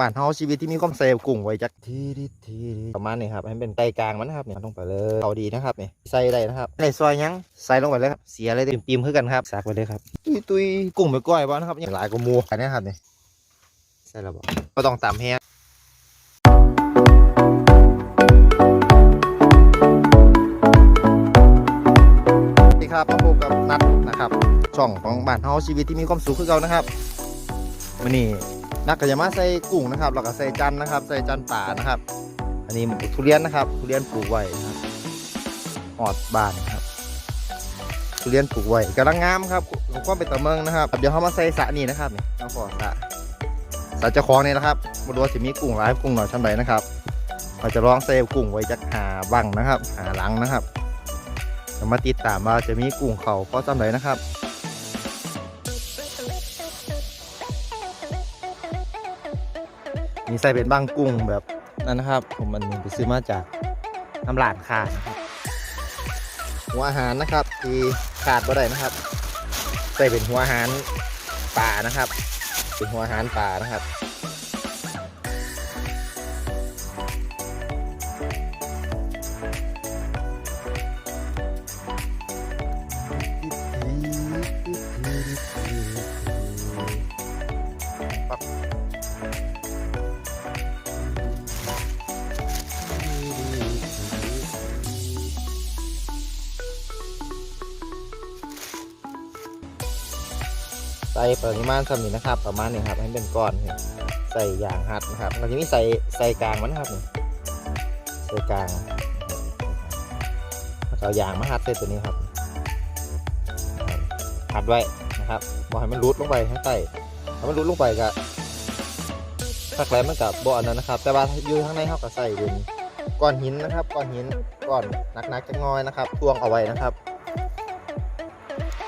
บ้านเฮาชีวิตที่มีความเซฟกุ้งไว้จักทีทีทีประมาณนี้ครับให้เป็นไตกลางมันนะครับเนี่ยลงไปเลยเอาดีนะครับเนี่ยใส่ได้นะครับในซอยยังใส่ลงไปเลยครับเสียเลยปิมๆขึ้นกันครับซักไปเลยครับตุยตุยๆกุ้งไปก้อยบ้านะครับอย่างหลายกว่าหมูอันนี้ครับเนี่ยใส่แล้วบ่ก็ต้องตามแห้งสวัสดีครับมาพบกับนัดนะครับ ช่องของบ้านเฮาชีวิตที่มีความสุขคือเก่านะครับวันนี้ นักก็จะมาใส่กุ้งนะครับแล้วก็ใส่จันนะครับ ใส่จันป่านะครับ อันนี้ทุเรียนนะครับ ทุเรียนปลูกไว้ครับหอดบานครับ ทุเรียนปลูกไว้กำลังงามครับหลวงพ่อเป็นตะเมืองนะครับ เดี๋ยวเขามาใส่สะนี่นะครับนี่น้องพ่อสะสะเจ้าของนี่นะครับมาดูว่าสิมีกุ้งหลายกุ้งหน่อยช่ำใดนะครับเราจะลองใส่กุ้งไว้จักหาบังนะครับ หาหลังนะครับมาติดตามว่าจะมีกุ้งเขาเพราะจำเลยนะครับ มีใส่เป็นบางกุ้งแบบนั้นนะครับ ผมมันไปซื้อมาจากน้ำหลานขาดนะครับหัวอาหารนะครับ ที่ขาดบ่ได้นะครับ ใส่เป็นหัวอาหารป่านะครับ เป็นหัวอาหารป่านะครับ ใส่ปริมาณสำนี้นะครับ ประมาณนี้ครับให้เป็นก้อนนี่ใส่อย่างหัดนะครับเราจะมีใส่ใส่กลางมันนะครับนี่ใส่กลางเอายางมาหัดใส่ตัวนี้ครับหัดไว้นะครับบอกให้มันรุดลงไปข้างใต้ถ้ามันรุดลงไปก็ถ้าแกลมันกับบ่อนนั้นนะครับ แต่ว่าอยู่ข้างในเขาก็ใส่เป็นก้อนหินนะครับก้อนหินก้อนหนักๆจังอยนะครับทวงเอาไว้นะครับ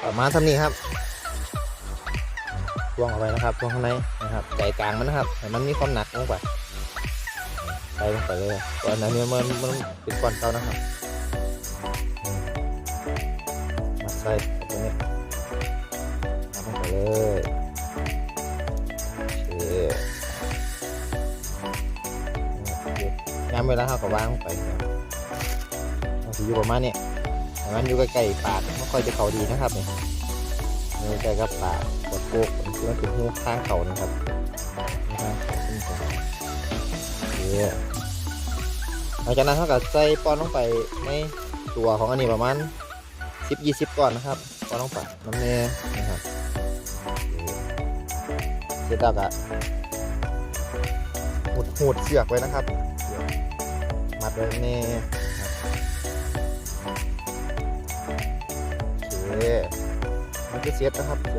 ประมาณสำนี้ครับ วงเอาไว้นะครับช่วงข้างในนะครับใจกลางมันนะครับให้มันมีความหนักลงไปใส่ลงไปเลยก่อนหนั้านเนี่ยมันมันเป็นก้อนเก่านะครับมาใส่ตรงนี้เอาลงไปเลยโอเคงามเวลาเขาก็วางลงไปครับเอาอยู่ประมาณเนี้ยให้มันอยู่ใกล้ๆปากไม่ค่อยจะเขาดีนะครับเนี่ย นี่ใกล้กับปากกดโกกมันคือมันเป็นหูข้างเขานะครับนะครับขึ้นไปโอเคหลังจากนั้นเท่ากับใส่ป้อนลงไปในตัวของอันนี้ประมาณ10 20ก่อนนะครับป้อนลงไปน้ำเนยนะครับเสร็จแล้วก็หูดหูดเสือกไว้นะครับมัดไว้เน่นะครับโอเค มันก็เซตนะครับนี่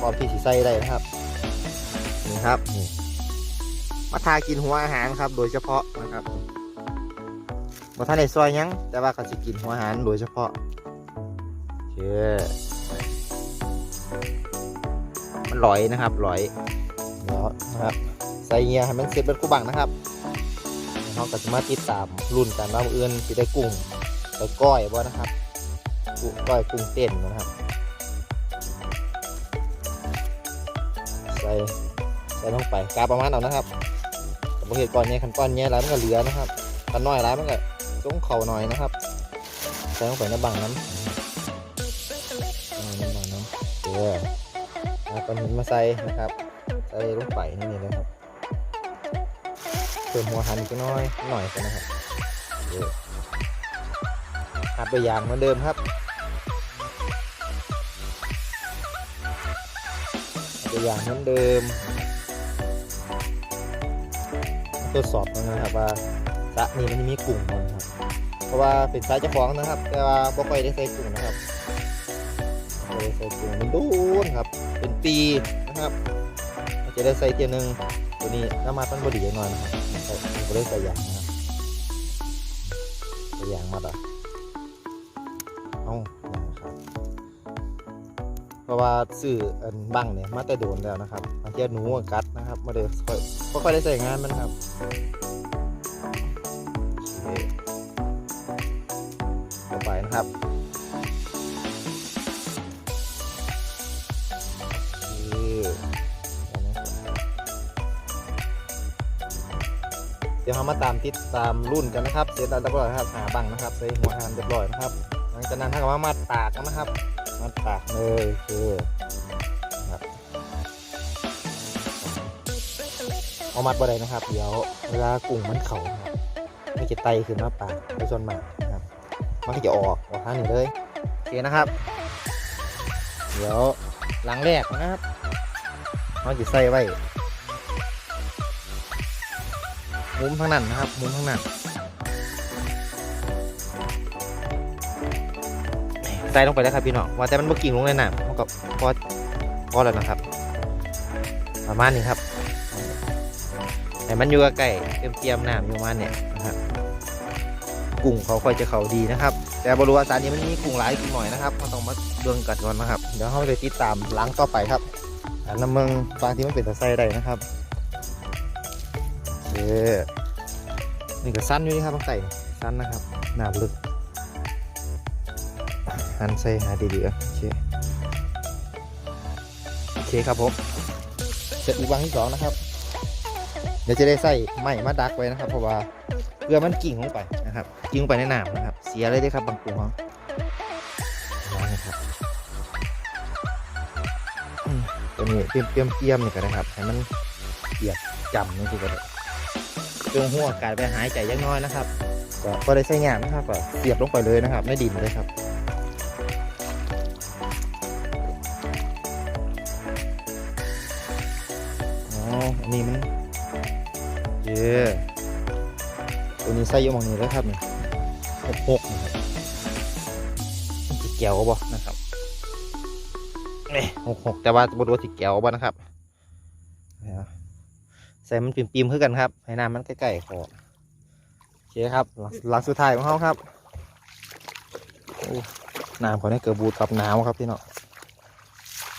พร้อมที่สีใส่ได้นะครับนี่ครับนี่มาทากินหัวอาหารครับ โดยเฉพาะนะครับมาทานในซอยยังแต่ว่าเขาจะกินหัวอาหารโดยเฉพาะเชื่อมันลอยนะครับลอยแล้วนะครับใส่เงียให้มันเสร็จเป็นกูบังนะครับเขาก็จะมาติดตามรุ่นกันว่ามื้อนสิได้กุ้งไปก้อยบ่นะครับกุ้งก้อยกุ้งเต้นนะครับ ใส่ใส่ลงไปกาประมาณเอานะครับแต่บางเหตุก่อนเนี่ยขันก้อนเนี่ยร้ายมันก็เหลือนะครับขันน้อยร้ายมันก็ต้องเข่าหน่อยนะครับใส่ลงไปในบังน้ำในบังน้ำเดี๋ยอก้อนหินมาใส่นะครับใส่ลงไปนี่นี่เลยครับเพิ่มหัวหันอีกน้อยหน่อยกันนะครับเดี๋ยวหัดไปอย่างเหมือนเดิมครับ ตัวอย่างเหมือนเดิม ทดสอบนะครับว่าสระนี้มันมีกลุ่มมันครับ เพราะว่าเป็นสายเจ้าของนะครับ แต่ว่าบ่ค่อยได้ใส่กลุ่มนะครับบ่ได้ใส่กลุ่มมันดูนครับ เป็นปีนะครับจะได้ใส่เทียหนึงตัวนี้น้ำมันมันบดีอย่างน้อยนะครับใส่ผมก็ได้ใส่ยางนะครับใส่ยางมาละเอ้า รับเพราะว่าซื้ออันบังเนี่ยมาแต่โดนแล้วนะครับบางทีหนูกัดนะครับมาเดี๋ยวค่อยค่อยได้ใส่งานมันครับต่อไปนะครับเดี๋ยวเรามาตามติดตามรุ่นกันนะครับเสร็จแล้วเรียบร้อยครับหาบังนะครับใส่หัวหานเรียบร้อยนะครับ หลังจากนั้นถ้ากับว่ามัดปากนะครับ มัดปากเลยคือครับเอามัดบ่ได้นะครับ เดี๋ยวเวลากุ้งมันเข่าครับไม่จะไตขึ้นมาปากไปจนมากนะครับมันก็จะออกออกทางนี้เลยโอเคนะครับ เดี๋ยวหลังแรกนะครับเราจะใส่ไว้มุมทางนั้นนะครับ มุมทางนั้น ใส่ลงไปแล้วครับพี่น้องว่าแต่มันบ่กิ่งลงในน้ำเขาก็พอพอแล้วนะครับ ประมาณนี้ครับแต่มันอยู่ใกล้ๆเตรียมๆน้ำอยู่มาเนี่ยนะครับกุ้งเขาค่อยจะเขาดีนะครับ แต่บรูวาสารนี้มันมีกุ้งหลายกุ้งหน่อยนะครับเราต้องมาเบิ่งกันก่อนนะครับ เดี๋ยวเราไปติดตามล้างต่อไปครับอันน้ำเมืองบางที่มันเป็นตะไซได้นะครับโอเคนี่ก็สั้นอยู่นี่ครับบางไก่สั้นนะครับหนาลึก หันใส่หาดีๆโอเคโอเคครับผมเสร็จอีกวางที่สองนะครับ เดี๋ยวจะได้ใส่ไม้มาดักไว้นะครับ เพราะว่าเกลือมันกิ่งลงไปนะครับ กิ่งไปในน้ำนะครับ เสียเลยด้อครับบางปูเขาวางนะครับตัวนี้เตรียมเตรียมเตรียมนี่ก็ได้ครับให้มันเปียกจำนี่คือก็ได้จงหัวกายไปหายใจยังน้อยนะครับก็ก็ได้ใส่งานนะครับก็เสียบลงไปเลยนะครับ ไม่ดินเลยครับ อ๋ออันนี้มันเย่ตัวนี้ใส่อยหมองนี้แล้วครับนี่หกหกนะครับสิแก้วบ่นะครับนี่หกหกแต่ว่าบรู้ว่าสิแก้วบ่นะครับเดี๋ยวใส่มันปิ่มๆขึ้นกันครับให้น้ำมันใกล้ๆคอโอเคครับหลังหลังสุดท้ายของเขาครับโอ้น้ำเขาเนี่ยเกิดบูดกับหนาวครับพี่น้อง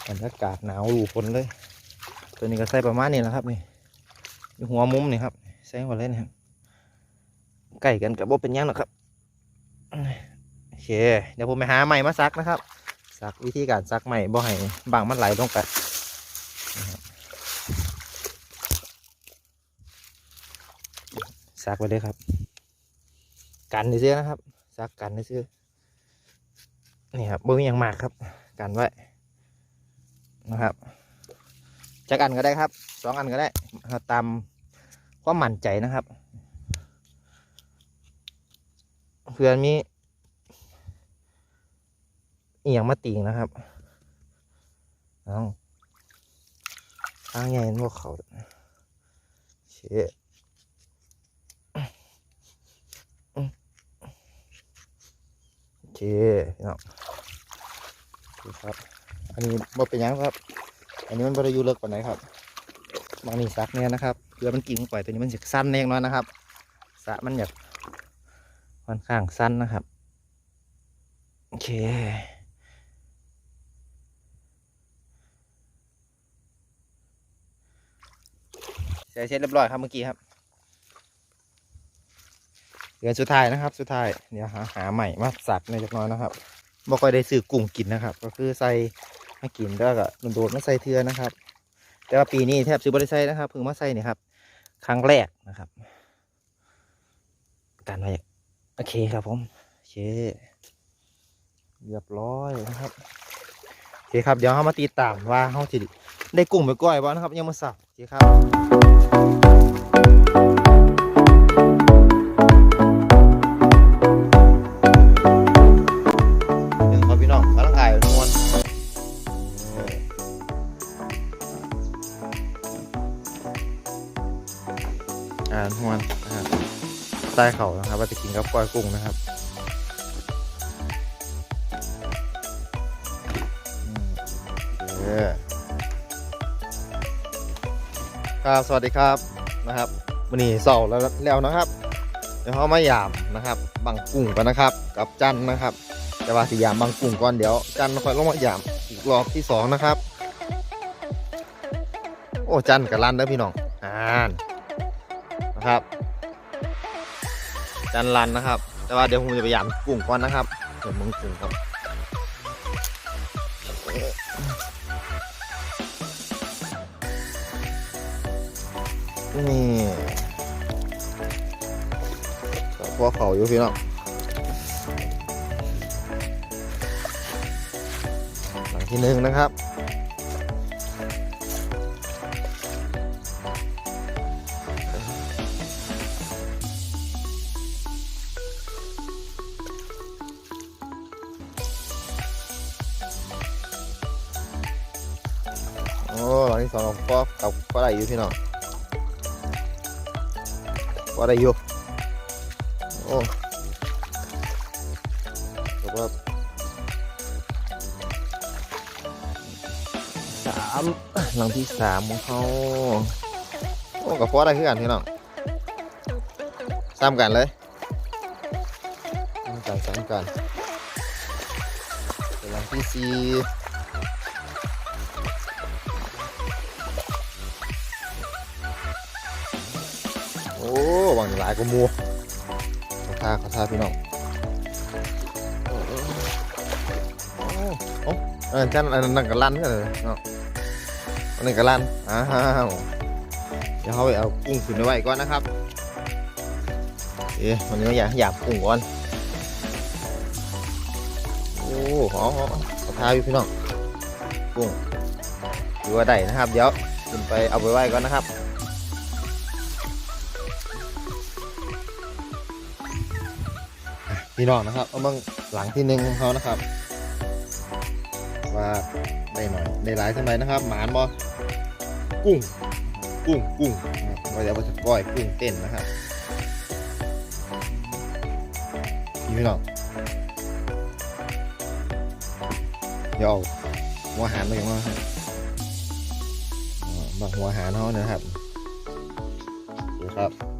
บรรยากาศหนาวหลูฝนเลย ตัวนี้ก็ใส่ประมาณนี้แหละครับนี่หัวมุมนี่ครับใส่หมดเลยนะครับใกล้กันกับว่เป็นยังหรอกครับโอเค เดี๋ยวผมไปหาใหม่มาซักนะครับซักวิธีการซักใหม่บ่ให้บางมันไหลลงไปซักไปเลยครับ กันนี่ซื้อนะครับซักกันนี่ซื้อนี่ครับบ่มีอย่างมากครับ กันไว้นะครับ จักอันก็ได้ครับสองอันก็ได้ตามความมั่นใจนะครับเพื่อนมีเอียงมาติงนะครับเอาทางใหญ่พวกเขาเชะโอเคพี่น้องดูครับ อันนี้บ่เป็นยังครับ อันนี้มันบริยูเลิกกว่าไหนครับบางนี่ซักเนี่ยนะครับเกลือมันกิ่งลงไปตัวนี้มันสั้นเองน้อยนะครับสะมันอยากค่อนข้างสั้นนะครับโอเคเสร็จเสร็จเรียบร้อยครับเมื่อกี้ครับเหลือสุดท้ายนะครับ สุดท้ายเดี๋ยวหาหาใหม่มาสักในจักน้อยนะครับบ่ค่อยได้ซื้อกุ้งกินนะครับ ก็คือใส่ มากินแล้วก็โดดมาใส่เทือนะครับ แต่ว่าปีนี้แทบซื้อบริไซนะครับเพิ่งมาใส่เนี่ยครับ ครั้งแรกนะครับการมาโอเคครับผมโอเคเรียบร้อยนะครับโอเคครับเดี๋ยวเรามาตีตามว่าเขาจะได้กุ้งไปก้อยบ้านะครับยังมาสับโอเคครับ ใต้เขานะครับว่าจะกินกับก้อยกุ้งนะครับครับสวัสดีครับนะครับวันนี้เสาร์แล้วแล้วนะครับ เดี๋ยวเขามายามนะครับบังกุ้งกันนะครับ กับจันนะครับ แต่ว่าสิยามบังกุ้งก่อนเดี๋ยวจันค่อยลงมายามอีกรอบที่สองนะครับ โอ้จันกับรันเด้อพี่น้องอ่านนะครับ จันรันนะครับ แต่ว่าเดี๋ยวผมจะพยายามกุ้งก่อนนะครับเดี๋ยวมึงกุ้งครับนี่พอเขาอยู่พี่น้องหลังที่หนึ่งนะครับ สองก็กับก็ได้อยู่พี่น้องก็ได้อยู่โอ้แล้วก็สามหลังที่สามของเขาโอ้กับพอได้คือกันพี่น้องซ้ำกันเลยซ้ำกันซ้ำกันเป็นหลังที่สี่ โอ้หวังหลายก็มัวขาท่าขาท่าพี่น้องโอ้โอ้เออจันอันนั้นก็ลั่นกันเลยเนาะอันนี้ก็ลั่นอ้าวเดี๋ยวเขาไปเอากุ้งขึ้นไว้ก่อนนะครับเอ๊ะวันนี้อยากอยากกุ้งก่อนโอ้หอมหอมขาท่าพี่น้องกุ้งดูว่าได้นะครับ เดี๋ยวขึ้นไปเอาไปไว้ก่อนนะครับ พี่น้องนะครับเอาเบิ่งหลังที่หนึ่งของเขานะครับ ว่าได้หน่อยได้หลายเท่าไหร่นะครับ หมานบอกุ้ง กุ้งกุ้งนะครับว่าจะว่าจะก้อยกุ้งเต้นนะครับพี่น้องเดี๋ยวหัวหารมาอย่างว่าครับอ่าบักหัวหารเขาเนี่ยนะครับดูครับ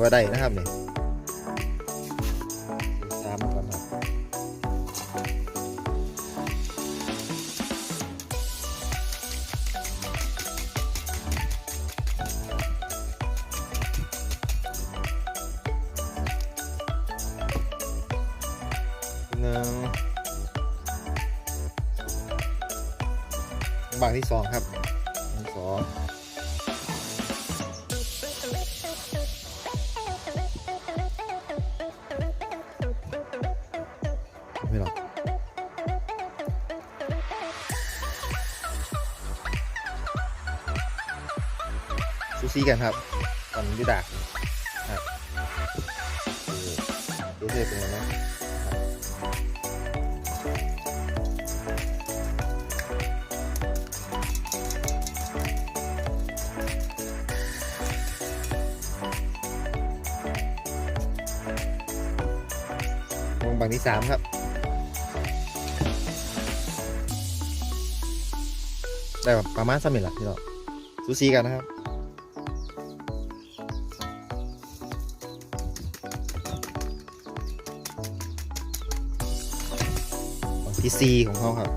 ว่าได้นะครับนี่ตามก่อนครับหนึ่งบางที่สองครับ ซูซี่กันครับตอนยูดากครับดูดูเทเป็นไงนะวงบางที่สามครับได้ประมาณสามหมื่นละพี่น้องซูซีกันนะครับ บางที่ซีของเขาครับ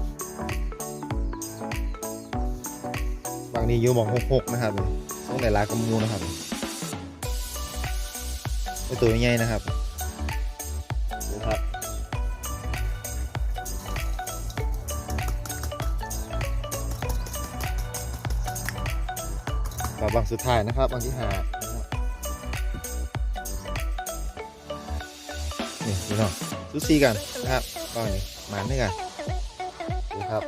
บางนี้อยูหมองหกหกนะครับต้องในลายกำมูนะครับตัวใหญ่นะครับดูครับกับบางสุดท้ายนะครับบางที่หานะครับนี่พี่น้องซูซี่กันนะครับก็นี่หมัน ด้วยกันดูครับ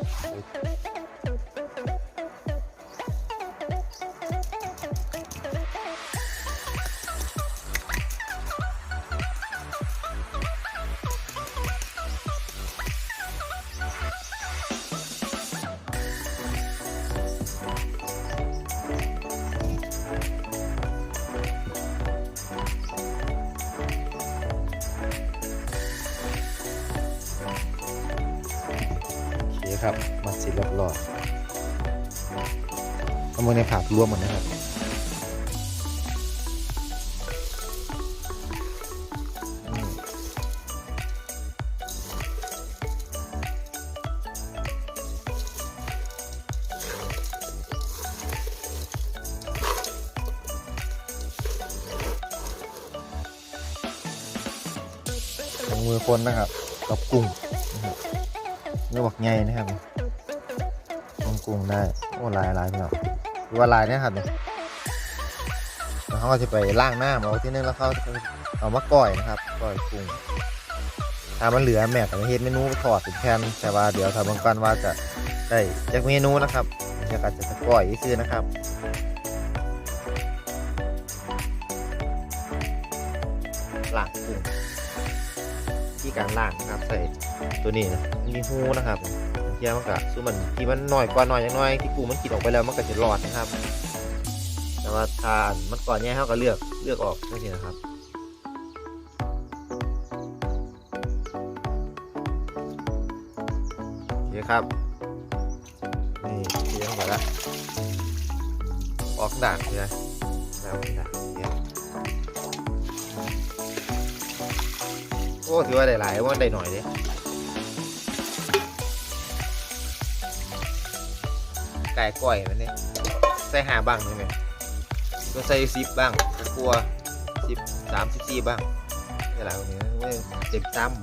เอามือในผักรวมหมดนะครับมือคนนะครับกับกุ้งนะครับเนื้อบักใหญ่นะครับลงกุ้งได้ โอ้ลายลายพี่น้องหรือ ว่าลายเนี่ยครับเนี่ยแล้วเขาก็จะไปล่างหน้ามาที่นึงแล้วเขาเอามาก้อยนะครับก้อยกุ้งถ้ามันเหลือแม่ก็จะเฮ็ดเมนูทอดเป็นแผ่นแต่ว่าเดี๋ยวถ้าบางกันว่าจะได้จากเมนูนะครับอยากอาจจะก้อยซื้อนะครับล่างกุ้งที่การล่างนะครับใส่ตัวนี้นะมีหูนะครับ เทียมันก็สู้มันที่มันน้อยกว่าน้อยอย่างน้อยที่กูมันกินออกไปแล้วมันก็จะรอดนะครับ แต่ว่าทานมันก่อนเนี่ยเขาก็เลือกเลือกออกนั่นเองนะครับโอเคครับนี่เทียงไปแล้วออกด่างเลยแล้วด่างเนี่ยโอ้ถือว่าได้หลายว่าได้หน่อยเลย ไก่ก้อยมันเนี่ยใส่หาบ้างใช่ไหมก็ใส่ซิปบ้างก็กลัวซิปสามสิบสี่บ้างนี่แหละวันนี้ไม่เจ็บจ้ำ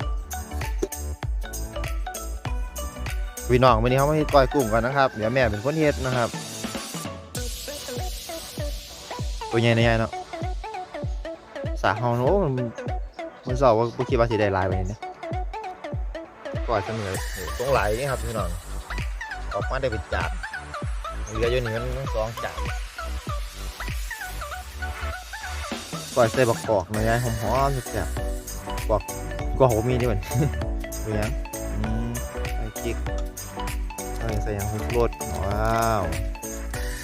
พี่น้องวันนี้เขามาเฮ็ดก้อยกุ้งกันนะครับ เดี๋ยวแม่เป็นคนเฮ็ดนะครับ ตัวใหญ่ในใหญ่เนาะสาเฮาโน้มันมันสอบว่าบ่คิดว่าสิได้ลายไปเนี่ยก้อยเสมอตรงไหลนี่ครับพี่น้องออกมาได้เป็นจาน เหลืออยู่นี่มันสองจานปล่อยใส่บักกอกน่อยายหอมๆจับๆบอกก็หอมมีด้วยดูยังอืมใส่จิกใส่ใส่ยังหุบรสว้าว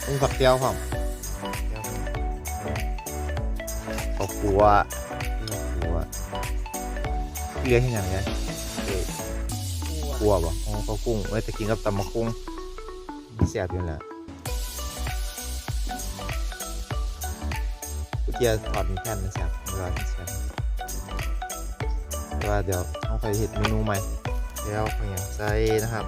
ต้องผักเจียวผมข้าวคั่วข้าวคั่วเหลือที่ไหนไงเอ้ยคั่วบ่อ๋อข้ากุ้งไว้จะกินกับตำมะกุ้งเสียบอยู่แล้ว กียร์ถอดแผ่นนเสียบเวลามันเสียบว่าเดี๋ยวต้องไปเห็ดเมนูใหม่แล้วเพยายามใส่นะครับ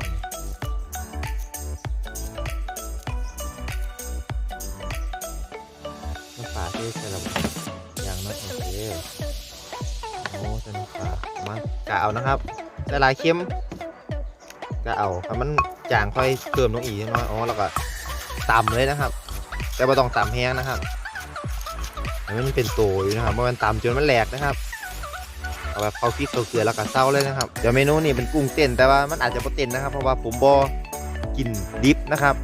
น้ำปลาที่ใส่ระบบอย่างนั้นโอเคโอ้ใส่น้ำปลามากะเอานะครับใส่ลายเค็มก็เอาถ้ามันจางค่อยเติมลงอีกน้อยอ๋อแล้วก็ตำเลยนะครับ แต่ไม่ต้องตำแห้งนะครับ มันเป็นโตอยู่นะครับเพราะมันตำจนมันแหลกนะครับเอาแบบเขาพริกเขาเกลือแล้วก็เศร้าเลยนะครับเดี๋ยวเมนูนี้เป็นกุ้งเต้นแต่ว่ามันอาจจะบ่เต้นนะครับ เพราะว่าผมบอกินดิบนะครับ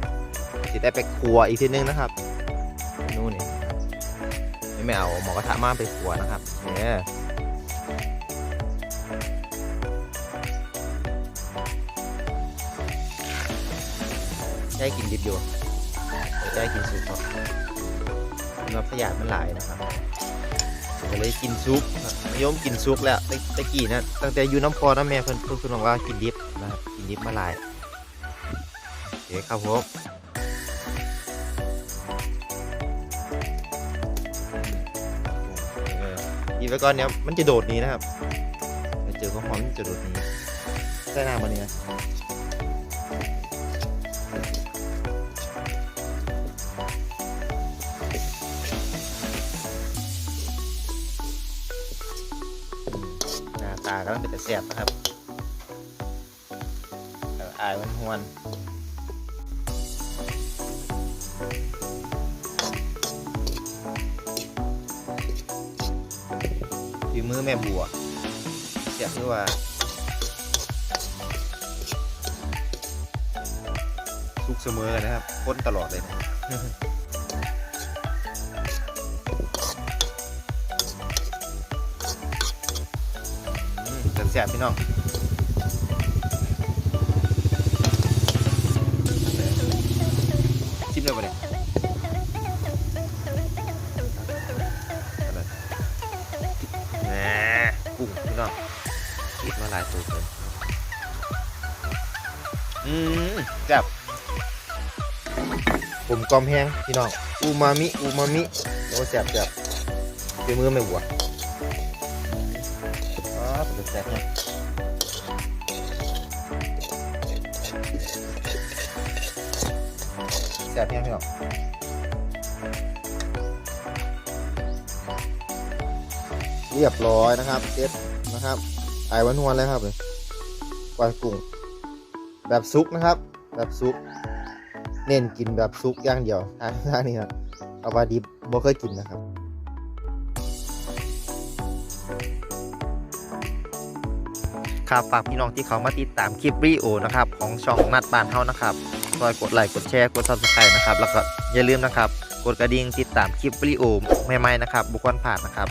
สิได้ไปครัวอีกทีนึงนะครับเมนูนี้ไม่เอาหมอกระทะมาไปคั่วนะครับเนี่ยได้กินดิบอยู่ได้กินซุปครับ เนื้อพยาธิมันหลายนะครับก็เลยกินซุปนิยมกินซุปแล้วตะตะกี้นะตั้งแต่อยู่น้ำพอน้ำแม่เพิ่นเพิ่นเพิ่นบอกว่ากินดิบนะครับกินดิบมาหลายโอเคครับผมออกินไว้ก่อนเนี้ยมันจะโดดนี้นะครับเจอข้าวหอมจะโดดนี้ใส่น้ำมันเนี่ยากำลังเป็นแต่แสบนะครับเอ่ออายมันหวนฝีมือแม่บัวเสียบคือว่าสุกเสมอนะครับพ้นตลอดเลยนะ แสบพี่น้องชิมเลยปะเนี่ยแหมกุ้งพี่น้องคิดมาหลายตัวเลยอืมแซ่บผมกลอมแห้งพี่น้องอูมามิอูมามิโอ้แซ่บแซ่บเป็นมือไม่บัว แซ่บแห้งพี่น้องเรียบร้อยนะครับเซ็ตนะครับไอวันนวลเลยครับเลยกวายกุ้งแบบซุปนะครับ แบบซุปเน้นกินแบบซุกอย่างเดียวทางทางนี้ครับเอาว่าดิบบ่เคยกินนะครับครับฝากพี่น้องที่เขามาติดตามคลิปรีโอนะครับ ของช่องนัดบ้านเฮานะครับ ซอยกดไลค์กดแชร์กด subscribe นะครับ แล้วก็อย่าลืมนะครับ กดกระดิ่งติดตามคลิปวิดีโอใหม่ๆนะครับบุคคลผ่านนะครับ